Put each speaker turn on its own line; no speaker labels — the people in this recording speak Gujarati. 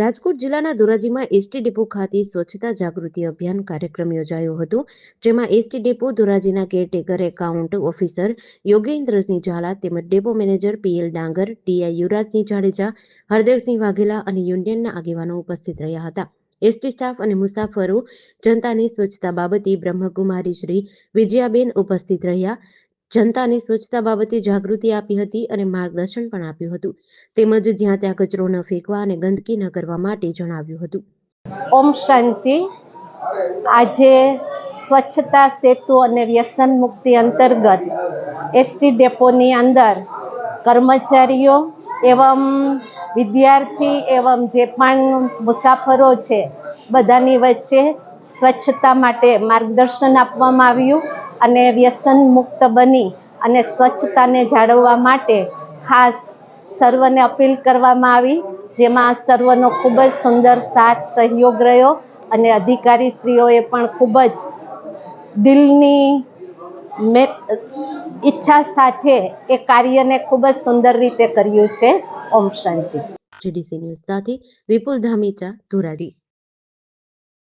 રાજકોટ જિલ્લાના ધોરાજીમાં એસટી ડેપો ખાતે સ્વચ્છતા જાગૃતિ અભિયાન કાર્યક્રમ યોજાયો હતો, જેમાં ST depot ધોરાજીના caretaker account officer Yogendrasinh Zala તેમજ depot manager PL Dangar TI Yuvrajsinh Jadeja, Hardevsinh Vaghela અને યુનિયનના આગેવાનો ઉપસ્થિત રહ્યા હતા. એસટી સ્ટાફ અને મુસાફરો જનતાની સ્વચ્છતા બાબતે બ્રહ્મકુમારી શ્રી વિજયાબેન ઉપસ્થિત રહ્યા. જનતાને સ્વચ્છતા બાબતે જાગૃતિ આપી હતી અને માર્ગદર્શન પણ આપ્યું હતું. તેમજ જ્યાં ત્યાં કચરો ન ફેંકવા અને ગંદકી ન કરવા માટે જણાવ્યું હતું.
ઓમ શાંતિ. આજે સ્વચ્છતા, સેતુ અને વ્યસન મુક્તિ અંતર્ગત એસટી ડેપોની અંદર કર્મચારીઓ એવમ વિદ્યાર્થી એવમ જે પણ મુસાફરો છે બધાની વચ્ચે સ્વચ્છતા માટે માર્ગદર્શન આપવામાં આવ્યું. અને વ્યસન મુક્ત બની અને સ્વચ્છતાને જાળવવા માટે ખાસ સર્વને અપીલ કરવામાં આવી, જેમાં સર્વનો ખૂબ જ સુંદર સાથ સહયોગ રહ્યો અને અધિકારીશ્રીઓએ પણ ખૂબ જ દિલની મે, ઈચ્છા સાથે એ કાર્યને ખૂબ જ સુંદર રીતે કર્યું છે. ઓમ શાંતિ.
જીડીસી ન્યૂઝ સાથે વિપુલ ધામીચા ધોરાજી.